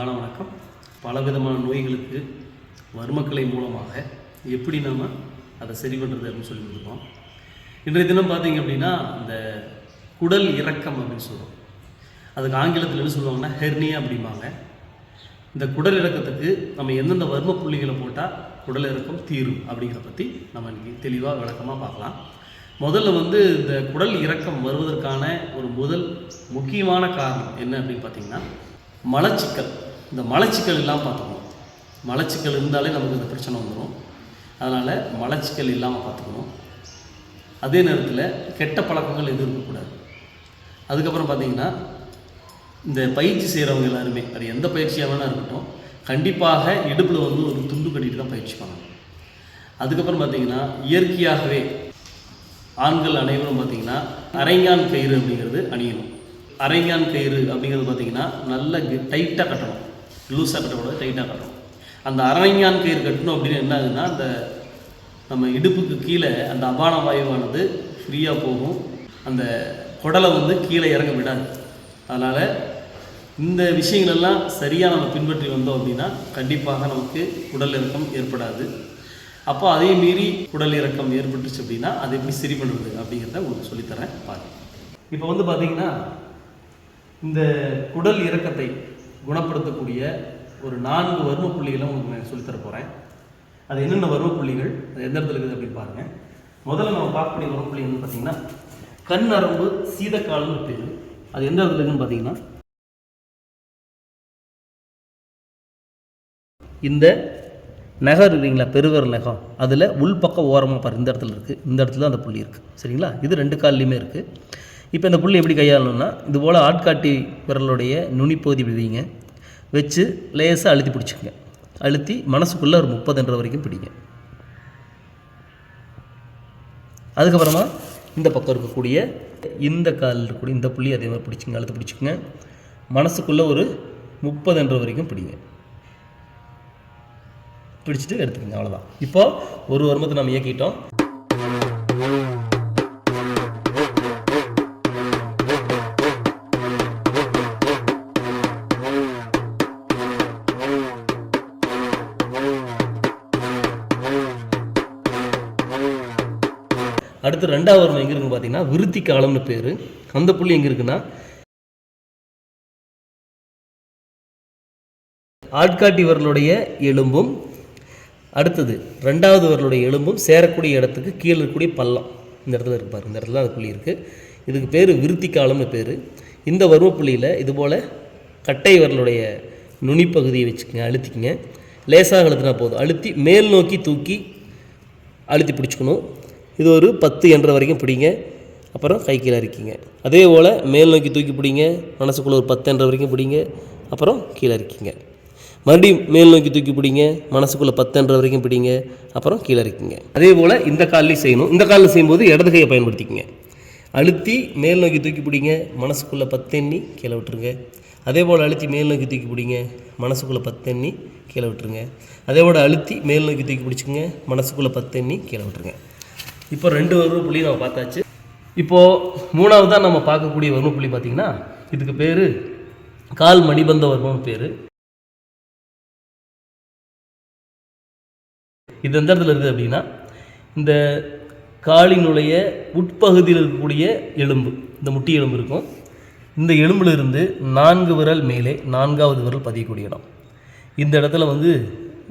அனைவருக்கும் அன்பான வணக்கம். பலவிதமான நோய்களுக்கு வர்மக்கலை மூலமாக எப்படி நம்ம அதை சரி பண்ணுறது அப்படின்னு சொல்லி கொடுப்போம் இன்றைய தினம் பார்த்தீங்க அப்படின்னா இந்த குடல் இறக்கம் அப்படின்னு சொல்லுவோம் அதுக்கு ஆங்கிலத்தில் என்ன சொல்லுவாங்கன்னா ஹெர்னியா அப்படிம்பாங்க. இந்த குடல் இறக்கத்துக்கு நம்ம எந்தெந்த வர்ம புள்ளிகளை போட்டால் குடல் இறக்கம் தீரும் அப்படிங்கிறத பற்றி நம்ம இன்னைக்கு தெளிவாக விளக்கமாக பார்க்கலாம். முதல்ல வந்து இந்த குடல் இறக்கம் வருவதற்கான ஒரு முதல் முக்கியமான காரணம் என்ன அப்படின்னு பார்த்தீங்கன்னா மலச்சிக்கல். இந்த மலச்சிக்கல் இல்லாமல் பார்த்துக்கணும். மலச்சிக்கல் இருந்தாலே நமக்கு இந்த பிரச்சனை வந்துடும் அதனால் மலச்சிக்கல் இல்லாமல் பார்த்துக்கணும். அதே நேரத்தில் கெட்ட பழக்கங்கள் எதுவும் இருக்கக்கூடாது. அதுக்கப்புறம் பார்த்தீங்கன்னா இந்த பயிற்சி செய்கிறவங்க எல்லாருமே அது எந்த பயிற்சியாக வேணால் இருக்கட்டும் கண்டிப்பாக இடுப்பில் வந்து ஒரு துண்டு கட்டிட்டு தான் பயிற்சி பண்ணணும். அதுக்கப்புறம் பார்த்திங்கன்னா இயற்கையாகவே ஆண்கள் அனைவரும் பார்த்தீங்கன்னா அரைஞான் கயிறு அப்படிங்கிறது அணியணும். அரைஞான் கயிறு அப்படிங்கிறது பார்த்தீங்கன்னா நல்ல டைட்டாக கட்டணும். லூஸாக கட்டக்கூடாது டைட்டாக கட்டணும் அந்த அரைஞான் கயிறு கட்டணும் அப்படின்னு என்ன ஆகுதுன்னா அந்த நம்ம இடுப்புக்கு கீழே அந்த அபான வாயுவானது ஃப்ரீயாக போகும். அந்த குடலை வந்து கீழே இறங்க விடாது. அதனால் இந்த விஷயங்களெல்லாம் சரியாக நம்ம பின்பற்றி வந்தோம் அப்படின்னா கண்டிப்பாக நமக்கு குடல் இறக்கம் ஏற்படாது. அப்போ அதே மீறி குடல் இறக்கம் ஏற்பட்டுச்சு அப்படின்னா அதை எப்படி சரி பண்ணுறது அப்படிங்கிறத உங்களுக்கு சொல்லித்தரேன். பாருங்கள் இப்போ வந்து பார்த்திங்கன்னா இந்த குடல் இறக்கத்தை குணப்படுத்தக்கூடிய ஒரு நான்கு வர்ம புள்ளிகளை உங்களுக்கு நான் சொல்லித்தர போகிறேன் அது என்னென்ன வர்ம புள்ளிகள் அது எந்த இடத்துல இருக்குது அப்படின்னு பாருங்க. முதல்ல நம்ம பார்க்கக்கூடிய வர்ம புள்ளி வந்து பார்த்தீங்கன்னா கண் நரம்பு சீதக்கால்னு பேர். அது எந்த இடத்துல இருக்குன்னு பார்த்தீங்கன்னா இந்த நகம் இருக்குங்களா பெருவர் நகம் அதில் உள்பக்கம் ஓரமாக பாரு இந்த இடத்துல இருக்குது இந்த இடத்துல தான் அந்த புள்ளி இருக்குது சரிங்களா? இது ரெண்டு கால்லையுமே இருக்குது இப்போ இந்த புள்ளி எப்படி கையாளணும்னா இது போல் ஆட்காட்டி விரலுடைய நுனிப்பகுதி விதிங்க வச்சு லேசாக அழுத்தி பிடிச்சிக்கங்க. அழுத்தி மனசுக்குள்ளே ஒரு முப்பதுன்ற வரைக்கும் பிடிங்க. அதுக்கப்புறமா இந்த பக்கம் இருக்கக்கூடிய இந்த காலில் இருக்கக்கூடிய இந்த புள்ளி அதே மாதிரி பிடிச்சிங்க அழுத்தி பிடிச்சிக்கங்க. மனசுக்குள்ளே ஒரு முப்பதுன்ற வரைக்கும் பிடிங்க. பிடிச்சிட்டு எடுத்துக்கோங்க அவ்வளோதான் இப்போது ஒரு வருமத்தை நம்ம இயக்கிட்டோம். அடுத்து ரெண்டாவது வருமம் எங்கே இருக்குன்னு பார்த்தீங்கன்னா விருத்தி காலம்னு பேர். அந்த புள்ளி எங்கே இருக்குன்னா ஆட்காட்டி எலும்பும் அடுத்தது ரெண்டாவது வரலுடைய எலும்பும் சேரக்கூடிய இடத்துக்கு கீழே இருக்கக்கூடிய பள்ளம். இந்த இடத்துல இருக்கு இந்த இடத்துல அந்த புள்ளி இருக்குது இதுக்கு பேர் விருத்தி காலம்னு பேர். இந்த வர்ம புள்ளியில் இதுபோல் கட்டை வரலுடைய நுனிப்பகுதியை வச்சுக்கோங்க அழுத்திக்கங்க. லேசாக அழுத்தினா போதும். அழுத்தி மேல் நோக்கி தூக்கி அழுத்தி பிடிச்சிக்கணும். இது ஒரு பத்து என்ற வரைக்கும் பிடிங்க. அப்புறம் கை கீழே இருக்கீங்க அதே போல் மேல் நோக்கி தூக்கி பிடிங்க. மனசுக்குள்ளே ஒரு பத்து என்ற வரைக்கும் பிடிங்க. அப்புறம் கீழே இருக்கீங்க மறுபடியும் மேல் நோக்கி தூக்கி பிடிங்க. மனசுக்குள்ளே பத்துன்ற வரைக்கும் பிடிங்க. அப்புறம் கீழே இருக்கீங்க அதே போல் இந்த கால்லையும் செய்யணும். இந்த காலில் செய்யும்போது இடது கையை பயன்படுத்திக்கங்க. அழுத்தி மேல் நோக்கி தூக்கி பிடிங்க. மனசுக்குள்ளே பத்து எண்ணி கீழே விட்டுருங்க. அதே போல் அழுத்தி மேல் நோக்கி தூக்கி பிடிங்க. மனசுக்குள்ளே பத்து எண்ணி கீழே விட்டுருங்க. அதே போல் அழுத்தி மேல் நோக்கி தூக்கி பிடிச்சிங்க மனசுக்குள்ளே பத்து எண்ணி கீழே விட்டுருங்க. இப்போ ரெண்டு வர்ம புள்ளி நம்ம பார்த்தாச்சு. இப்போது மூணாவதாக நம்ம பார்க்கக்கூடிய வர்ம புள்ளி பார்த்திங்கன்னா இதுக்கு பேர் கால் மணிபந்த வர்மம் பேர். இது எந்த இடத்துல இருக்குது அப்படின்னா இந்த காலினுடைய உட்பகுதியில் இருக்கக்கூடிய எலும்பு இந்த முட்டி எலும்பு இருக்கும். இந்த எலும்பிலிருந்து நான்கு விரல் மேலே நான்காவது விரல் பதியக்கூடிய இடம். இந்த இடத்துல வந்து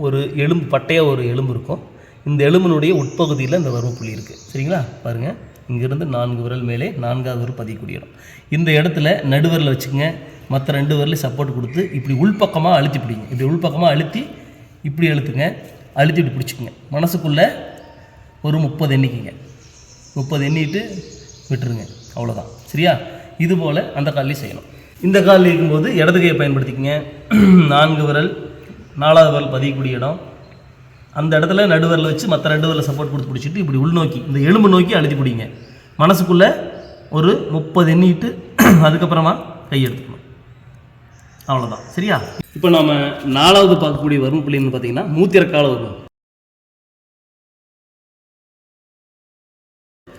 ஒரு எலும்பு பட்டையாக ஒரு எலும்பு இருக்கும். இந்த எலும்பினுடைய உட்பகுதியில் இந்த வர்ம புள்ளி இருக்குது சரிங்களா? பாருங்கள் இங்கேருந்து நான்கு விரல் மேலே நான்காவது விரல் பதியக்கூடிய இடம் இந்த இடத்துல நடுவரில் வச்சுக்கோங்க. மற்ற ரெண்டு விரலையும் சப்போர்ட் கொடுத்து இப்படி உள்பக்கமாக அழுத்தி பிடிங்க. இப்படி உள்பக்கமாக அழுத்தி இப்படி அழுத்துங்க. அழுத்தி இப்படி பிடிச்சிக்கங்க. மனசுக்குள்ளே ஒரு முப்பது எண்ணிக்கைங்க. முப்பது எண்ணிட்டு விட்டுருங்க. அவ்வளோதான் சரியா? இது போல் அந்த கால்லையும் செய்யணும். இந்த காலில் இருக்கும்போது இடது கையை பயன்படுத்திக்கங்க. நான்கு விரல் நாலாவது விரல் பதியக்கூடிய இடம் அந்த இடத்துல நடுவரில் வச்சு மற்ற நடுவரில் சப்போர்ட் கொடுத்து பிடிச்சிட்டு இப்படி உள்நோக்கி இந்த எலும்பு நோக்கி அழுத்தி பிடிங்க. மனசுக்குள்ளே ஒரு முப்பது எண்ணிட்டு அதுக்கப்புறமா கை எடுத்துக்கணும். அவ்வளோதான் சரியா? இப்போ நம்ம நாலாவது பார்க்கக்கூடிய வரும் புள்ளின்னு பார்த்தீங்கன்னா மூத்திரக்கால வரும்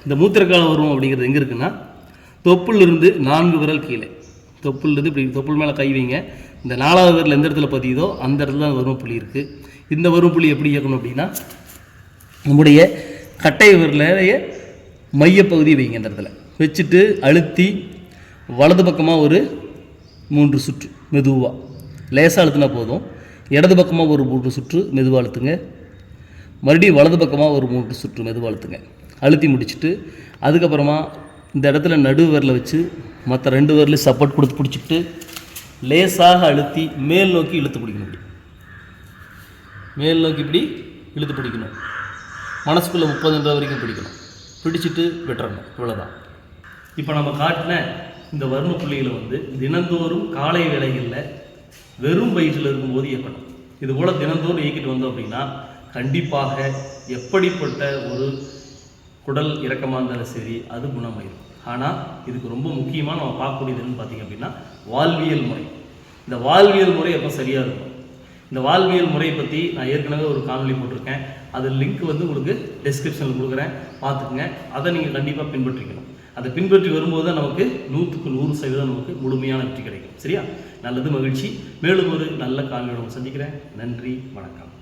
இந்த மூத்திரக்கால வரும் அப்படிங்கிறது எங்கே இருக்குன்னா தொப்புலிருந்து நான்கு விரல் கீழே. தொப்புலிருந்து இப்படி தொப்புள் மேலே கை வைங்க. இந்த நாலாவது விரல் எந்த இடத்துல பதியுதோ அந்த இடத்துல தான் வரும் புள்ளி இருக்குது இந்த வரும் புள்ளி எப்படி இயக்கணும் அப்படின்னா நம்முடைய கட்டை விரலைய மையப்பகுதி வைங்க அந்த இடத்துல. வச்சுட்டு அழுத்தி வலது பக்கமாக ஒரு மூன்று சுற்று மெதுவாக லேசாக அழுத்தினா போதும். இடது பக்கமாக ஒரு மூன்று சுற்று மெதுவாக அழுத்துங்க. மறுபடியும் வலது பக்கமாக ஒரு மூன்று சுற்று மெதுவாக அழுத்துங்க. அழுத்தி முடிச்சுட்டு அதுக்கப்புறமா இந்த இடத்துல நடு விரலை வச்சு மற்ற ரெண்டு விரலையும் சப்போர்ட் கொடுத்து பிடிச்சிட்டு லேசாக அழுத்தி மேல் நோக்கி இழுத்து பிடிக்க முடியும் மேல் நோக்கி இப்படி இழுத்து பிடிக்கணும். மனசுக்குள்ளே முப்பதுன்ற வரைக்கும் பிடிக்கணும். பிடிச்சிட்டு விட்டுறணும். இவ்வளோதான் இப்போ நம்ம காட்டின இந்த வர்ண புள்ளிகளை வந்து தினந்தோறும் காலை வேளைகளில் வெறும் வயிற்றில் இருக்கும்போது இயக்கணும். இது போல் தினந்தோறும் இயக்கிட்டு வந்தோம் அப்படின்னா கண்டிப்பாக எப்படிப்பட்ட ஒரு குடல் இறக்கமாக இருந்தாலும் சரி அது குணமாயிடும் ஆனால் இதுக்கு ரொம்ப முக்கியமாக நம்ம பார்க்கக்கூடியதுன்னு பார்த்தீங்க அப்படின்னா வாழ்வியல் முறை. இந்த வாழ்வியல் முறை எப்போ சரியாக இருக்கும்? இந்த வாழ்வியல் முறையை பற்றி நான் ஏற்கனவே ஒரு காணொலி போட்டிருக்கேன். அது லிங்க் வந்து உங்களுக்கு டெஸ்கிரிப்ஷனில் கொடுக்குறேன். பார்த்துக்குங்க. அதை நீங்கள் கண்டிப்பாக பின்பற்றிக்கணும். அதை பின்பற்றி வரும்போது தான் நமக்கு நூற்றுக்கு நூறு சதவீதம் நமக்கு முழுமையான வெற்றி கிடைக்கும். சரியா? நல்லது மகிழ்ச்சி. மேலும் ஒரு நல்ல காணொலியோட சந்திக்கிறேன். நன்றி வணக்கம்.